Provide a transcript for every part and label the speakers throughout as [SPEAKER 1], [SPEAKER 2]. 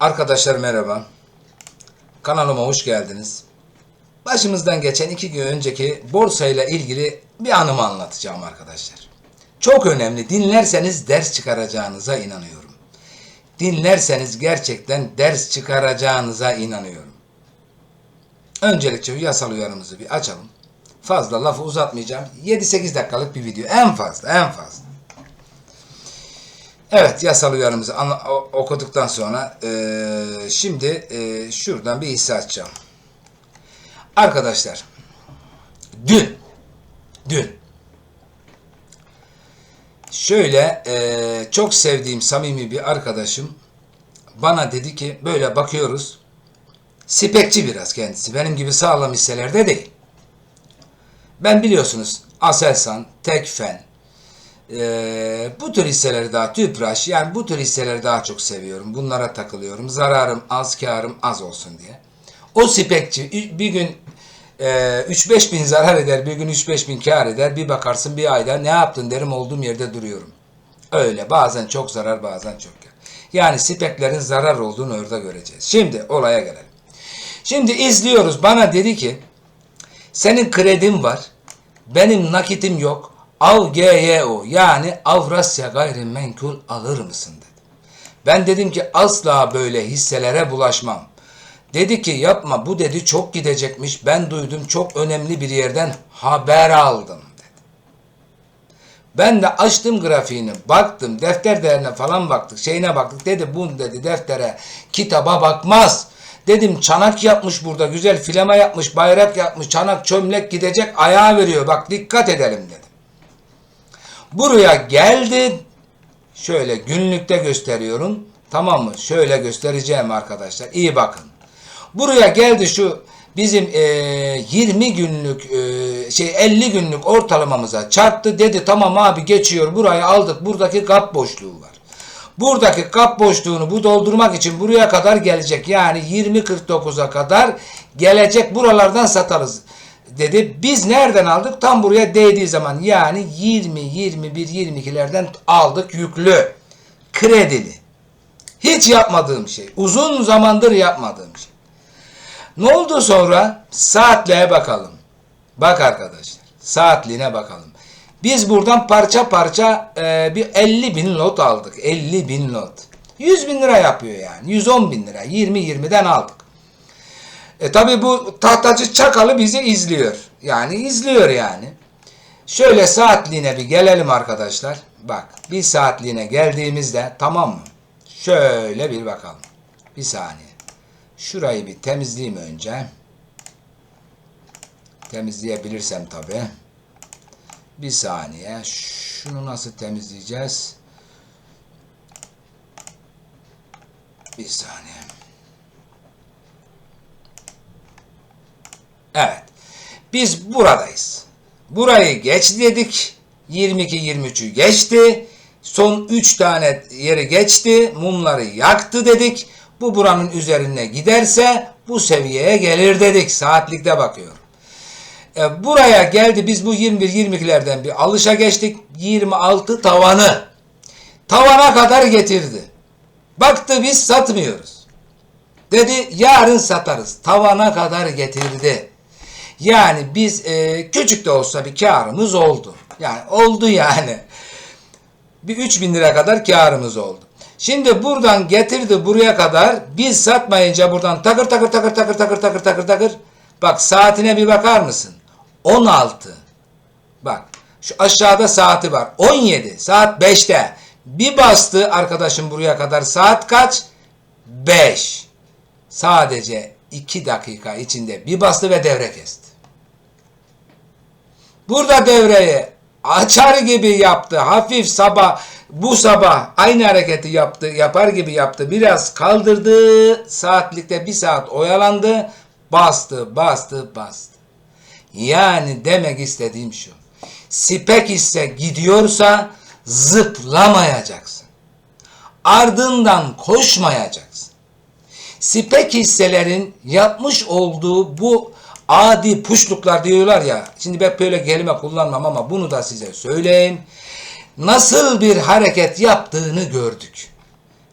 [SPEAKER 1] Arkadaşlar merhaba. Kanalıma hoş geldiniz. Başımızdan geçen iki gün önceki borsayla ilgili bir anımı anlatacağım arkadaşlar. Çok önemli. Dinlerseniz ders çıkaracağınıza inanıyorum. Dinlerseniz gerçekten ders çıkaracağınıza inanıyorum. Öncelikle yasal uyarımızı bir açalım. Fazla lafı uzatmayacağım. 7-8 dakikalık bir video. En fazla, en fazla. Evet yasal uyarımızı okuduktan sonra eee, şimdi eee, şuradan bir hisse açacağım. Arkadaşlar dün dün şöyle eee, çok sevdiğim samimi bir arkadaşım bana dedi ki böyle bakıyoruz spekçi biraz kendisi benim gibi sağlam hisselerde değil. Ben biliyorsunuz Aselsan, Tekfen, ee, bu tür hisseleri daha Tüpraş yani bu tür hisseleri daha çok seviyorum. Bunlara takılıyorum. Zararım az, karım az olsun diye. O spekçi bir gün e, 3-5 bin zarar eder, bir gün 3-5 bin kar eder. Bir bakarsın bir ayda ne yaptın derim olduğum yerde duruyorum. Öyle bazen çok zarar bazen çok kar. Yani speklerin zarar olduğunu orada göreceğiz. Şimdi olaya gelelim. Şimdi izliyoruz. Bana dedi ki senin kredin var. Benim nakitim yok. Al GYO yani Avrasya Gayrimenkul alır mısın dedi. Ben dedim ki asla böyle hisselere bulaşmam. Dedi ki yapma bu dedi çok gidecekmiş. Ben duydum çok önemli bir yerden haber aldım dedi. Ben de açtım grafiğini baktım defter değerine falan baktık şeyine baktık dedi bu dedi deftere kitaba bakmaz. Dedim çanak yapmış burada güzel filama yapmış bayrak yapmış çanak çömlek gidecek ayağa veriyor bak dikkat edelim dedim. Buraya geldi. Şöyle günlükte gösteriyorum. Tamam mı? Şöyle göstereceğim arkadaşlar. İyi bakın. Buraya geldi şu bizim e, 20 günlük e, şey 50 günlük ortalamamıza çarptı. Dedi tamam abi geçiyor. Burayı aldık. Buradaki kap boşluğu var. Buradaki kap boşluğunu bu doldurmak için buraya kadar gelecek. Yani 20.49'a kadar gelecek. Buralardan satarız dedi. Biz nereden aldık? Tam buraya değdiği zaman yani 20, 21, 22'lerden aldık yüklü. Kredili. Hiç yapmadığım şey. Uzun zamandır yapmadığım şey. Ne oldu sonra? Saatliğe bakalım. Bak arkadaşlar. Saatliğine bakalım. Biz buradan parça parça e, bir 50 bin lot aldık. 50 bin lot. 100 bin lira yapıyor yani. 110 bin lira. 20-20'den aldık. E tabi bu tahtacı çakalı bizi izliyor. Yani izliyor yani. Şöyle saatliğine bir gelelim arkadaşlar. Bak bir saatliğine geldiğimizde tamam mı? Şöyle bir bakalım. Bir saniye. Şurayı bir temizleyeyim önce. Temizleyebilirsem tabi. Bir saniye. Şunu nasıl temizleyeceğiz? Bir saniye. Evet. Biz buradayız. Burayı geç dedik. 22-23'ü geçti. Son 3 tane yeri geçti. Mumları yaktı dedik. Bu buranın üzerine giderse bu seviyeye gelir dedik. Saatlikte bakıyorum. E, buraya geldi. Biz bu 21-22'lerden bir alışa geçtik. 26 tavanı. Tavana kadar getirdi. Baktı biz satmıyoruz. Dedi yarın satarız. Tavana kadar getirdi. Yani biz e, küçük de olsa bir karımız oldu. Yani oldu yani. Bir 3000 lira kadar karımız oldu. Şimdi buradan getirdi buraya kadar biz satmayınca buradan takır takır takır takır takır takır takır takır. Bak saatine bir bakar mısın? 16. Bak şu aşağıda saati var. 17. Saat 5'te. Bir bastı arkadaşım buraya kadar. Saat kaç? 5. Sadece 2 dakika içinde bir bastı ve devre kesti. Burada devreyi açar gibi yaptı. Hafif sabah bu sabah aynı hareketi yaptı. Yapar gibi yaptı. Biraz kaldırdı. Saatlikte bir saat oyalandı. Bastı, bastı, bastı. Yani demek istediğim şu. Spek ise gidiyorsa zıplamayacaksın. Ardından koşmayacaksın. Spek hisselerin yapmış olduğu bu adi puşluklar diyorlar ya. Şimdi ben böyle kelime kullanmam ama bunu da size söyleyeyim. Nasıl bir hareket yaptığını gördük.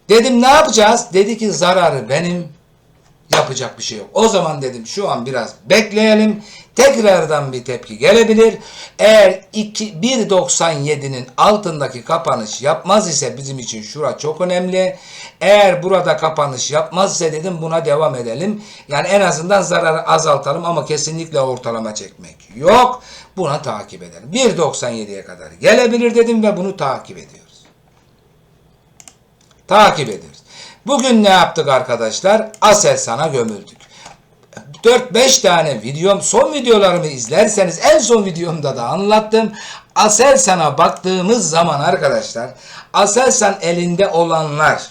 [SPEAKER 1] Dedim ne yapacağız? Dedi ki zararı benim yapacak bir şey yok. O zaman dedim şu an biraz bekleyelim. Tekrardan bir tepki gelebilir. Eğer iki- 1.97'nin altındaki kapanış yapmaz ise bizim için şura çok önemli. Eğer burada kapanış yapmaz ise dedim buna devam edelim. Yani en azından zararı azaltalım ama kesinlikle ortalama çekmek yok. Buna takip edelim. 1.97'ye kadar gelebilir dedim ve bunu takip ediyoruz. Takip ediyoruz. Bugün ne yaptık arkadaşlar? Aselsan'a gömüldük. 4-5 tane videom, son videolarımı izlerseniz en son videomda da anlattım. Aselsan'a baktığımız zaman arkadaşlar, Aselsan elinde olanlar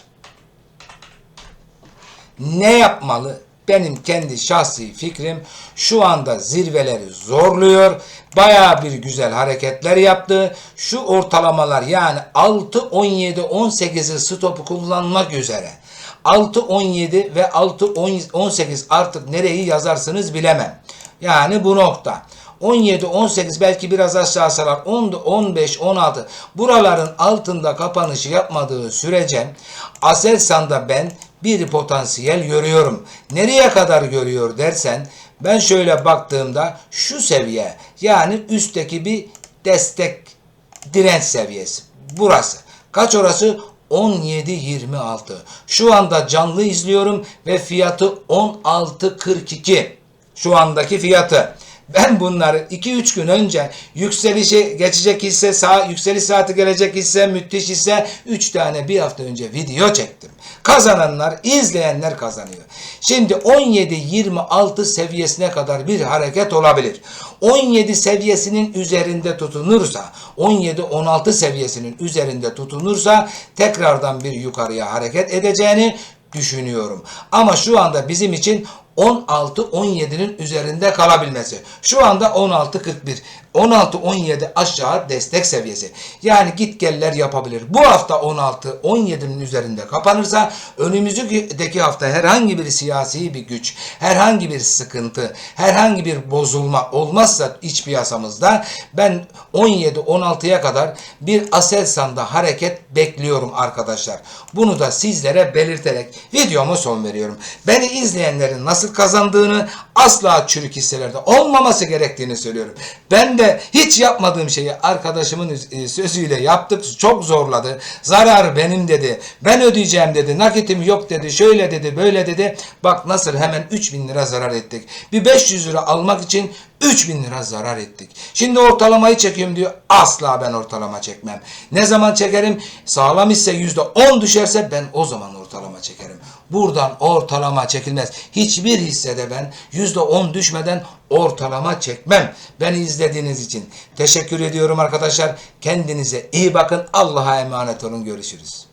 [SPEAKER 1] ne yapmalı? Benim kendi şahsi fikrim şu anda zirveleri zorluyor. Bayağı bir güzel hareketler yaptı. Şu ortalamalar yani 6, 17, 18'i stopu kullanmak üzere. 6, 17 ve 6, 18 artık nereyi yazarsınız bilemem. Yani bu nokta. 17, 18 belki biraz aşağı sarar. 10, 15, 16 buraların altında kapanışı yapmadığı sürece Aselsan'da ben bir potansiyel görüyorum. Nereye kadar görüyor dersen ben şöyle baktığımda şu seviye yani üstteki bir destek direnç seviyesi. Burası. Kaç orası? 17.26. Şu anda canlı izliyorum ve fiyatı 16.42. Şu andaki fiyatı. Ben bunları 2-3 gün önce yükselişi geçecek ise sağ, yükseliş saati gelecek ise müthiş ise 3 tane bir hafta önce video çektim. Kazananlar, izleyenler kazanıyor. Şimdi 17-26 seviyesine kadar bir hareket olabilir. 17 seviyesinin üzerinde tutunursa, 17-16 seviyesinin üzerinde tutunursa tekrardan bir yukarıya hareket edeceğini düşünüyorum. Ama şu anda bizim için 16-17'nin üzerinde kalabilmesi. Şu anda 16-41. 16-17 aşağı destek seviyesi. Yani git geller yapabilir. Bu hafta 16-17'nin üzerinde kapanırsa önümüzdeki hafta herhangi bir siyasi bir güç, herhangi bir sıkıntı, herhangi bir bozulma olmazsa iç piyasamızda ben 17-16'ya kadar bir Aselsan'da hareket bekliyorum arkadaşlar. Bunu da sizlere belirterek videomu son veriyorum. Beni izleyenlerin nasıl kazandığını asla çürük hisselerde olmaması gerektiğini söylüyorum. Ben de hiç yapmadığım şeyi arkadaşımın e, sözüyle yaptık. Çok zorladı. Zarar benim dedi. Ben ödeyeceğim dedi. Nakitim yok dedi. Şöyle dedi böyle dedi. Bak nasıl hemen 3000 lira zarar ettik. Bir 500 lira almak için 3000 lira zarar ettik. Şimdi ortalamayı çekiyorum diyor. Asla ben ortalama çekmem. Ne zaman çekerim? Sağlam ise %10 düşerse ben o zaman ortalama çekerim. Buradan ortalama çekilmez. Hiçbir hissede ben %10 düşmeden ortalama çekmem. Beni izlediğiniz için teşekkür ediyorum arkadaşlar. Kendinize iyi bakın. Allah'a emanet olun. Görüşürüz.